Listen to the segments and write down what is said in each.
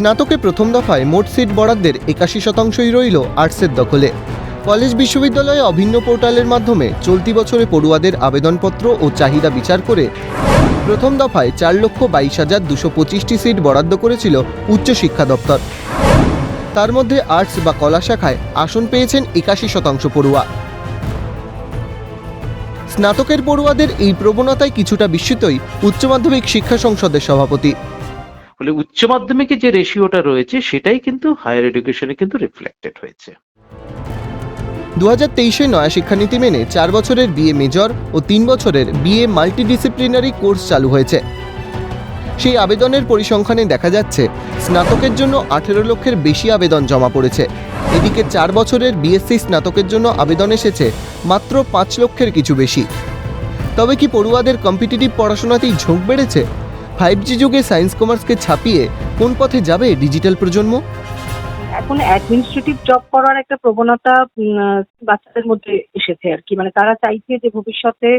স্নাতকে প্রথম দফায় মোট সিট বরাদ্দের একাশি শতাংশই রইল আর্টসের দখলে। কলেজ বিশ্ববিদ্যালয়ে অভিন্ন পোর্টালের মাধ্যমে চলতি বছরে পড়ুয়াদের আবেদনপত্র ও চাহিদা বিচার করে প্রথম দফায় চার লক্ষ বাইশ হাজার দুশো পঁচিশটি সিট বরাদ্দ করেছিল উচ্চশিক্ষা দপ্তর। তার মধ্যে আর্টস বা কলা শাখায় আসন পেয়েছেন একাশি শতাংশ পড়ুয়া। স্নাতকের পড়ুয়াদের এই প্রবণতায় কিছুটা বিস্মিতই উচ্চ মাধ্যমিক শিক্ষা সংসদের সভাপতি। ফলে উচ্চ মাধ্যমিকে যে রেশিওটা রয়েছে, সেটাই কিন্তু হায়ার এডুকেশনে কিন্তু রিফ্লেক্টেড হয়েছে। দু হাজার তেইশে নয়া শিক্ষানীতি মেনে চার বছরের বিএ মেজর ও তিন বছরের বিএ মাল্টিডিসিপ্লিনারি কোর্স চালু হয়েছে। সেই আবেদনের পরিসংখ্যানে দেখা যাচ্ছে, স্নাতকের জন্য আঠেরো লক্ষের বেশি আবেদন জমা পড়েছে। এদিকে চার বছরের বিএসসি স্নাতকের জন্য আবেদন এসেছে মাত্র পাঁচ লক্ষের কিছু বেশি। তবে কি পড়ুয়াদের কম্পিটিটিভ পড়াশোনাতেই ঝোঁক বেড়েছে? ফাইভ জি যুগে সায়েন্স কমার্সকে ছাপিয়ে কোন পথে যাবে ডিজিটাল প্রজন্ম? এখন অ্যাডমিনিস্ট্রেটিভ জব করার একটা প্রবণতা বাচ্চাদের মধ্যে এসেছে আর কি। মানে তারা চাইছে যে ভবিষ্যতে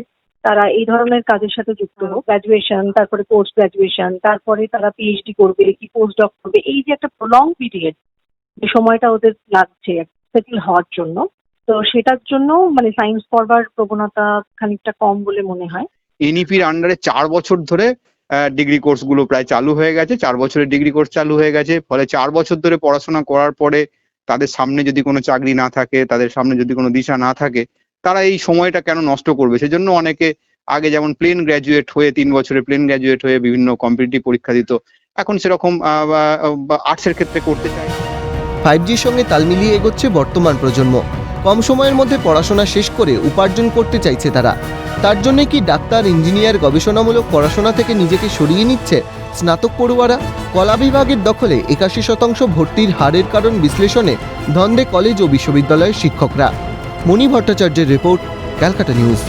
তারা এই ধরনের কাজের সাথে যুক্ত হোক। গ্র্যাজুয়েশন তারপরে পোস্ট গ্র্যাজুয়েশন তারপরে তারা পিএইচডি করবে কি পোস্ট ডক করবে। এই যে একটা লং পিরিয়ড যে সময়টা ওদের লাগছে সেটেল হওয়ার জন্য। তো সেটার জন্য মানে সায়েন্স পড়বার প্রবণতা খানিকটা কম বলে মনে হয়। এনইপির আন্ডারে চার বছর ধরে ডিগ্রি কোর্সগুলো প্রায় চালু হয়ে গেছে, চার বছরের ডিগ্রি কোর্স চালু হয়ে গেছে। ফলে চার বছর ধরে পড়াশোনা করার পরে তাদের সামনে যদি কোনো চাকরি না থাকে, তাদের সামনে যদি কোনো দিশা না থাকে, তারা এই সময়টা কেন নষ্ট করবে? সেজন্য অনেকে আগে যেমন প্লেন গ্র্যাজুয়েট হয়ে, তিন বছরে প্লেন গ্র্যাজুয়েট হয়ে বিভিন্ন কম্পিটিটিভ পরীক্ষা দিত, এখন সেরকম আর্টসের ক্ষেত্রে করতে চায় ফাইভ জির সঙ্গে তাল মিলিয়ে এগোচ্ছে বর্তমান প্রজন্ম। কম সময়ের মধ্যে পড়াশোনা শেষ করে উপার্জন করতে চাইছে তারা। তার জন্যে কি ডাক্তার, ইঞ্জিনিয়ার, গবেষণামূলক পড়াশোনা থেকে নিজেকে সরিয়ে নিচ্ছে স্নাতক পড়ুয়ারা? কলা বিভাগের দখলে একাশি শতাংশ ভর্তির হারের কারণ বিশ্লেষণে ধন্দে কলেজ ও বিশ্ববিদ্যালয়ের শিক্ষকরা। মণি ভট্টাচার্যের রিপোর্ট, ক্যালকাটা নিউজ।